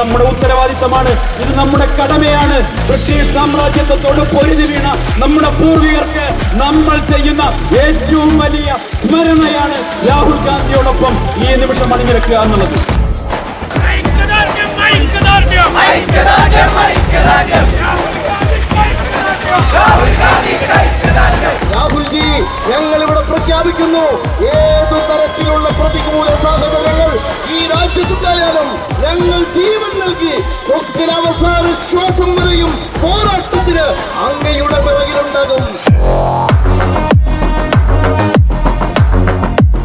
നമ്മുടെ ഉത്തരവാദിത്തമാണ്. ഇത് നമ്മുടെ കടമയാണ്. ബ്രിട്ടീഷ് സാമ്രാജ്യത്വത്തോട് പൊരുതി വീണ നമ്മുടെ പൂർവികർക്ക് നമ്മൾ ചെയ്യുന്ന ഏറ്റവും വലിയ സ്മരണയാണ് രാഹുൽ ഗാന്ധിയോടൊപ്പം ഈ നിമിഷം അണിനിരക്കുക എന്നുള്ളത്. രാഹുൽജി ഞങ്ങൾ ഇവിടെ പ്രഖ്യാപിക്കുന്നു. ഏതു തരത്തിലുള്ള പ്രതികൂല സാഹചര്യങ്ങൾ ഈ രാജ്യത്തുണ്ടായാലും ജീവിതത്തിൽ അവസാന ശ്വാസം വരെയും പോരാട്ടത്തിന് അങ്ങയുടെ